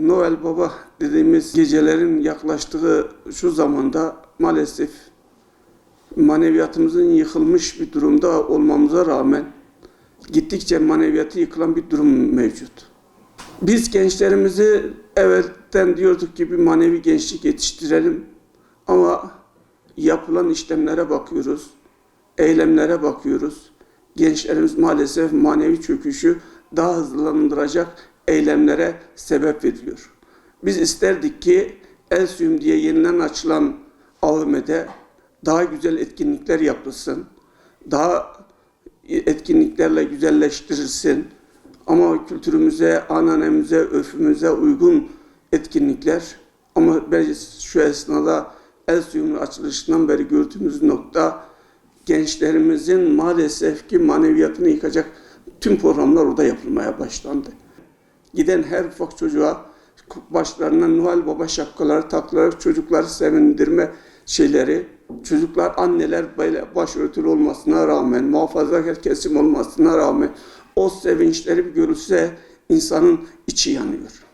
Noel Baba dediğimiz gecelerin yaklaştığı şu zamanda maalesef maneviyatımızın yıkılmış bir durumda olmamıza rağmen gittikçe maneviyatı yıkılan bir durum mevcut. Biz gençlerimizi evvelden diyorduk ki bir manevi gençlik yetiştirelim ama yapılan işlemlere bakıyoruz, eylemlere bakıyoruz. Gençlerimiz maalesef manevi çöküşü daha hızlandıracak eylemlere sebep veriyor. Biz isterdik ki Elsiyum diye yeniden açılan AVM'de daha güzel etkinlikler yapılsın, daha etkinliklerle güzelleştirilsin. Ama kültürümüze, ananemize, örfümüze uygun etkinlikler. Ama ben şu esnada Elsiyum'un açılışından beri gördüğümüz nokta gençlerimizin maalesef ki maneviyatını yıkacak tüm programlar orada yapılmaya başlandı. Giden her ufak çocuğa başlarına Noel Baba şapkaları takılarak çocukları sevindirme şeyleri, çocuklar anneler böyle başörtülü olmasına rağmen, muhafazakar kesim olmasına rağmen o sevinçleri bir görülse insanın içi yanıyor.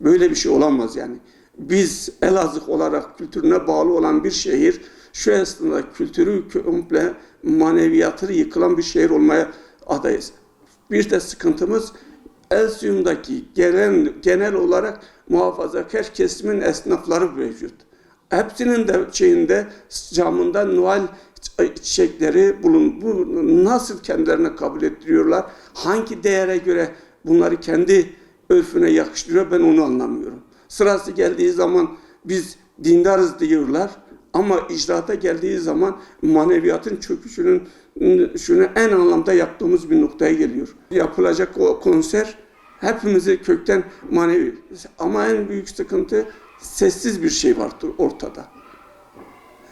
Böyle bir şey olamaz yani. Biz Elazığ olarak kültürüne bağlı olan bir şehir şu esnada kültürü komple maneviyatı yıkılan bir şehir olmaya adayız. Bir de sıkıntımız Elsiyum'daki genel, genel olarak muhafazakar kesimin esnafları mevcut. Hepsinin de şeyinde camında Noel çiçekleri bulun. Bu nasıl kendilerine kabul ettiriyorlar? Hangi değere göre bunları kendi örfüne yakıştırıyor ben onu anlamıyorum. Sırası geldiği zaman biz dindarız diyorlar ama icraata geldiği zaman maneviyatın çöküşünün şunu en anlamda yaptığımız bir noktaya geliyor. Yapılacak o konser hepimizi kökten manevi ama en büyük sıkıntı sessiz bir şey vardır ortada.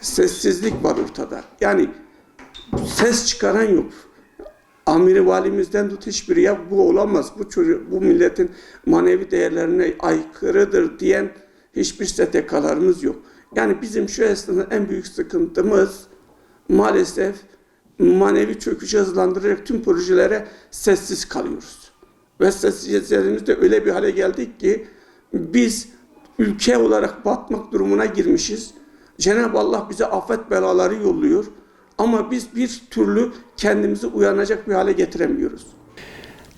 Sessizlik var ortada. Yani ses çıkaran yok. Amiri valimizden tut hiçbiri ya bu olamaz. Bu çocuk, bu milletin manevi değerlerine aykırıdır diyen hiçbir STK'larımız yok. Yani bizim şu esnada en büyük sıkıntımız maalesef manevi çöküşü hızlandırarak tüm projelere sessiz kalıyoruz. Ve sessizlerimizde öyle bir hale geldik ki biz ülke olarak batmak durumuna girmişiz. Cenab-ı Allah bize afet belaları yolluyor. Ama biz bir türlü kendimizi uyanacak bir hale getiremiyoruz.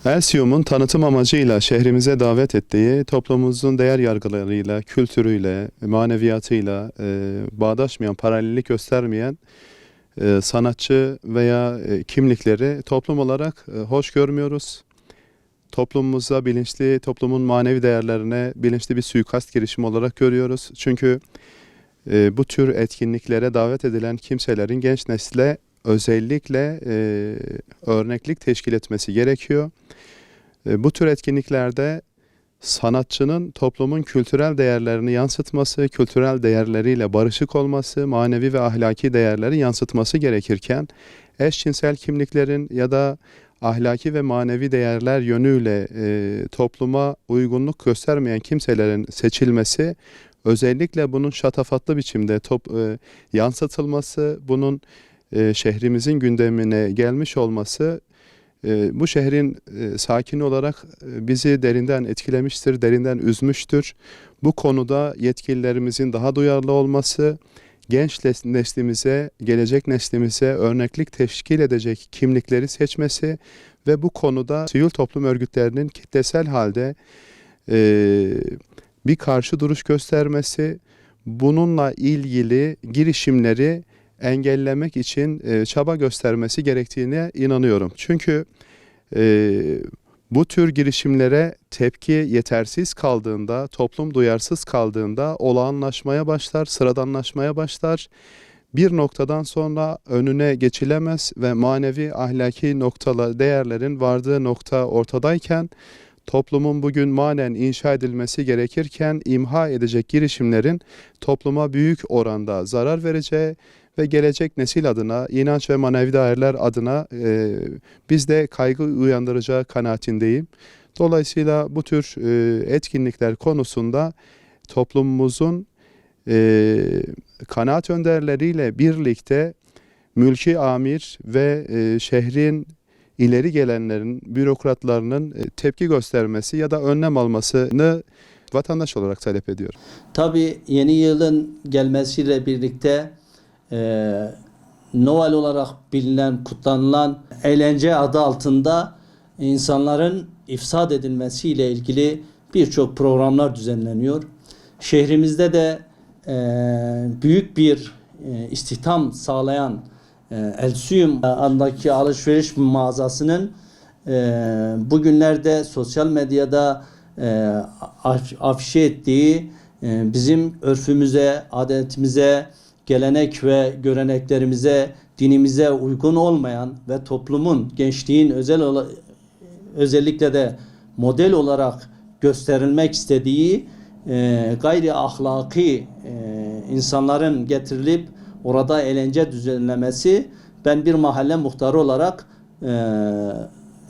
Elsiyum'un tanıtım amacıyla şehrimize davet ettiği toplumumuzun değer yargılarıyla, kültürüyle, maneviyatıyla e, bağdaşmayan, paralellik göstermeyen e, sanatçı veya e, kimlikleri toplum olarak e, hoş görmüyoruz. Toplumumuza bilinçli, toplumun manevi değerlerine bilinçli bir suikast girişimi olarak görüyoruz. Çünkü e, bu tür etkinliklere davet edilen kimselerin genç nesle özellikle e, örneklik teşkil etmesi gerekiyor. E, bu tür etkinliklerde sanatçının toplumun kültürel değerlerini yansıtması, kültürel değerleriyle barışık olması, manevi ve ahlaki değerleri yansıtması gerekirken eşcinsel kimliklerin ya da ahlaki ve manevi değerler yönüyle e, topluma uygunluk göstermeyen kimselerin seçilmesi özellikle bunun şatafatlı biçimde top, e, yansıtılması, bunun e, şehrimizin gündemine gelmiş olması e, bu şehrin e, sakini olarak e, bizi derinden etkilemiştir, derinden üzmüştür. Bu konuda yetkililerimizin daha duyarlı olması, genç nes- neslimize, gelecek neslimize örneklik teşkil edecek kimlikleri seçmesi ve bu konuda sivil toplum örgütlerinin kitlesel halde e, bir karşı duruş göstermesi, bununla ilgili girişimleri engellemek için e, çaba göstermesi gerektiğine inanıyorum. Çünkü e, bu tür girişimlere tepki yetersiz kaldığında, toplum duyarsız kaldığında olağanlaşmaya başlar, sıradanlaşmaya başlar. Bir noktadan sonra önüne geçilemez ve manevi ahlaki noktalar, değerlerin vardığı nokta ortadayken toplumun bugün manen inşa edilmesi gerekirken imha edecek girişimlerin topluma büyük oranda zarar vereceği ve gelecek nesil adına, inanç ve manevi değerler adına e, bizde kaygı uyandıracağı kanaatindeyim. Dolayısıyla bu tür e, etkinlikler konusunda toplumumuzun e, kanaat önderleriyle birlikte mülki amir ve e, şehrin ileri gelenlerin, bürokratlarının e, tepki göstermesi ya da önlem almasını vatandaş olarak talep ediyorum. Tabii yeni yılın gelmesiyle birlikte e, Noel olarak bilinen, kutlanılan eğlence adı altında insanların ifsad edilmesiyle ilgili birçok programlar düzenleniyor. Şehrimizde de e, büyük bir e, istihdam sağlayan e, Elsuyum adındaki alışveriş mağazasının e, bugünlerde sosyal medyada e, af- afişe ettiği e, bizim örfümüze, adetimize, gelenek ve göreneklerimize, dinimize uygun olmayan ve toplumun, gençliğin özel özellikle de model olarak gösterilmek istediği e, gayri ahlaki e, insanların getirilip orada eğlence düzenlemesi ben bir mahalle muhtarı olarak e,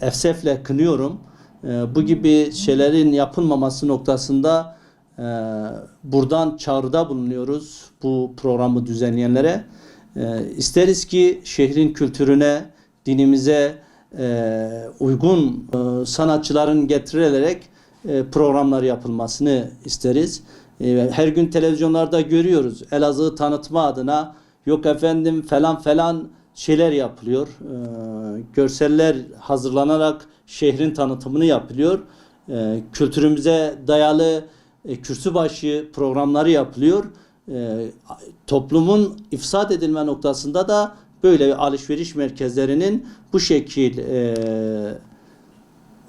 efsefle kınıyorum. E, bu gibi şeylerin yapılmaması noktasında e, buradan çağrıda bulunuyoruz bu programı düzenleyenlere. E, isteriz ki şehrin kültürüne, dinimize e, uygun e, sanatçıların getirilerek e, programlar yapılmasını isteriz. Her gün televizyonlarda görüyoruz Elazığ tanıtma adına yok efendim falan falan şeyler yapılıyor. Görseller hazırlanarak şehrin tanıtımını yapılıyor. E, kültürümüze dayalı e, kürsübaşı programları yapılıyor. E, toplumun ifsad edilme noktasında da böyle alışveriş merkezlerinin bu şekil e,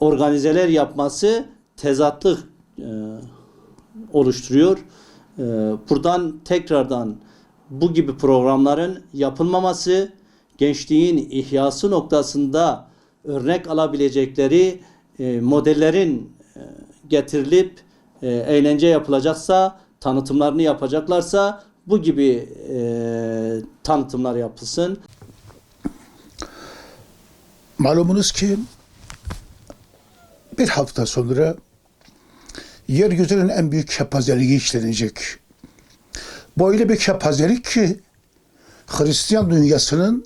organizeler yapması tezatlık e, oluşturuyor. E, buradan tekrardan bu gibi programların yapılmaması, gençliğin ihyası noktasında örnek alabilecekleri modellerin getirilip e, eğlence yapılacaksa, tanıtımlarını yapacaklarsa bu gibi e, tanıtımlar yapılsın. Malumunuz ki bir hafta sonra yeryüzünün en büyük kepazeliği işlenecek. Böyle bir kepazelik ki Hristiyan dünyasının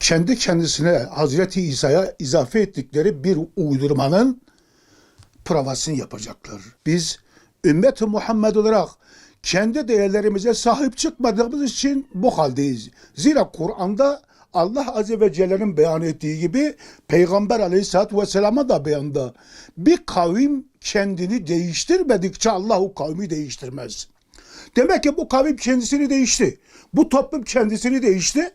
kendi kendisine Hazreti İsa'ya izafe ettikleri bir uydurmanın provasını yapacaklar. Biz ümmet-i Muhammed olarak kendi değerlerimize sahip çıkmadığımız için bu haldeyiz. Zira Kur'an'da Allah Azze ve Celle'nin beyan ettiği gibi Peygamber Aleyhisselatü Vesselam'a da beyanda bir kavim kendini değiştirmedikçe Allah o kavmi değiştirmez. Demek ki bu kavim kendisini değişti. Bu toplum kendisini değişti.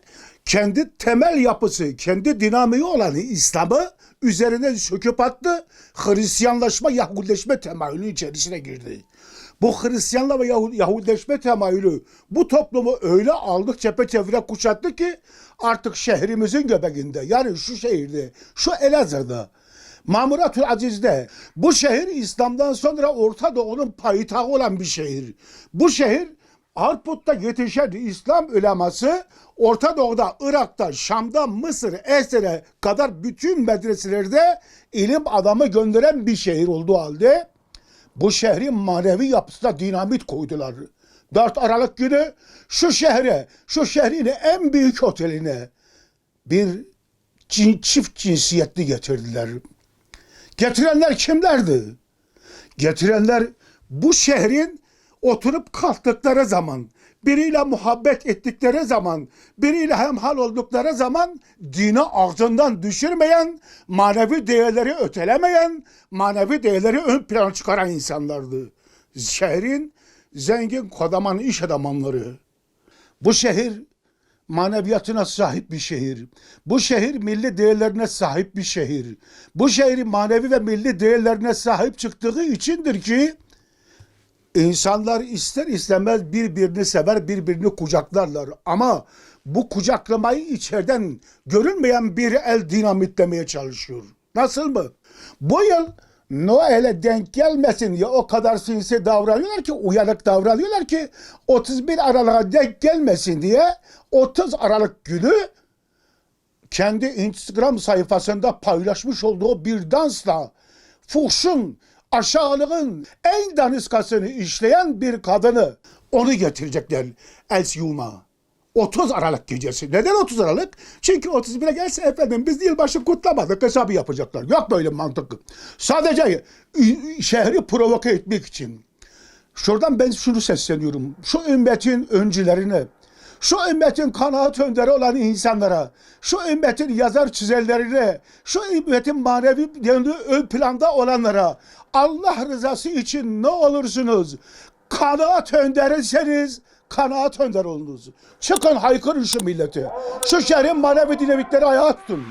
Kendi temel yapısı, kendi dinamiği olan İslam'ı üzerine söküp attı. Hristiyanlaşma, Yahudileşme temayülü içerisine girdi. Bu Hristiyanla ve Yahud, Yahudileşme temayülü bu toplumu öyle aldık çepeçevre kuşattı ki artık şehrimizin göbeğinde yani şu şehirde, şu Elazığ'da Mamuratül Aziz'de bu şehir İslam'dan sonra Orta Doğu'nun payitağı olan bir şehir. Bu şehir Arput'ta yetişen İslam uleması Orta Doğu'da, Irak'ta, Şam'da, Mısır, Esre kadar bütün medreselerde ilim adamı gönderen bir şehir olduğu halde bu şehrin manevi yapısına dinamit koydular. 4 Aralık günü şu şehre, şu şehrin en büyük oteline bir cin, çift cinsiyetli getirdiler. Getirenler kimlerdi? Getirenler bu şehrin oturup kalktıkları zaman, biriyle muhabbet ettikleri zaman, biriyle hemhal oldukları zaman dini ağzından düşürmeyen, manevi değerleri ötelemeyen, manevi değerleri ön plana çıkaran insanlardı. Şehrin zengin kodaman iş adamları. Bu şehir maneviyatına sahip bir şehir. Bu şehir milli değerlerine sahip bir şehir. Bu şehrin manevi ve milli değerlerine sahip çıktığı içindir ki insanlar ister istemez birbirini sever, birbirini kucaklarlar. Ama bu kucaklamayı içeriden görünmeyen bir el dinamitlemeye çalışıyor. Nasıl mı? Bu yıl Noel'e denk gelmesin ya o kadar sinsi davranıyorlar ki uyanık davranıyorlar ki 31 Aralık'a denk gelmesin diye 30 Aralık günü kendi Instagram sayfasında paylaşmış olduğu bir dansla fuhşun, aşağılığın en daniskasını işleyen bir kadını onu getirecekler Elsyum'a. 30 Aralık gecesi. Neden 30 Aralık? Çünkü 31'e gelse efendim biz yılbaşı kutlamadık hesabı yapacaklar. Yok böyle mantık. Sadece şehri provoke etmek için. Şuradan ben şunu sesleniyorum. Şu ümmetin öncülerine, şu ümmetin kanaat önderi olan insanlara, şu ümmetin yazar çizerlerine, şu ümmetin manevi ön planda olanlara Allah rızası için ne olursunuz kanaat önderiyseniz kanaat önder olunuz. Çıkın haykırın şu milleti. Şu şehrin manevi dinamikleri ayağa tutun.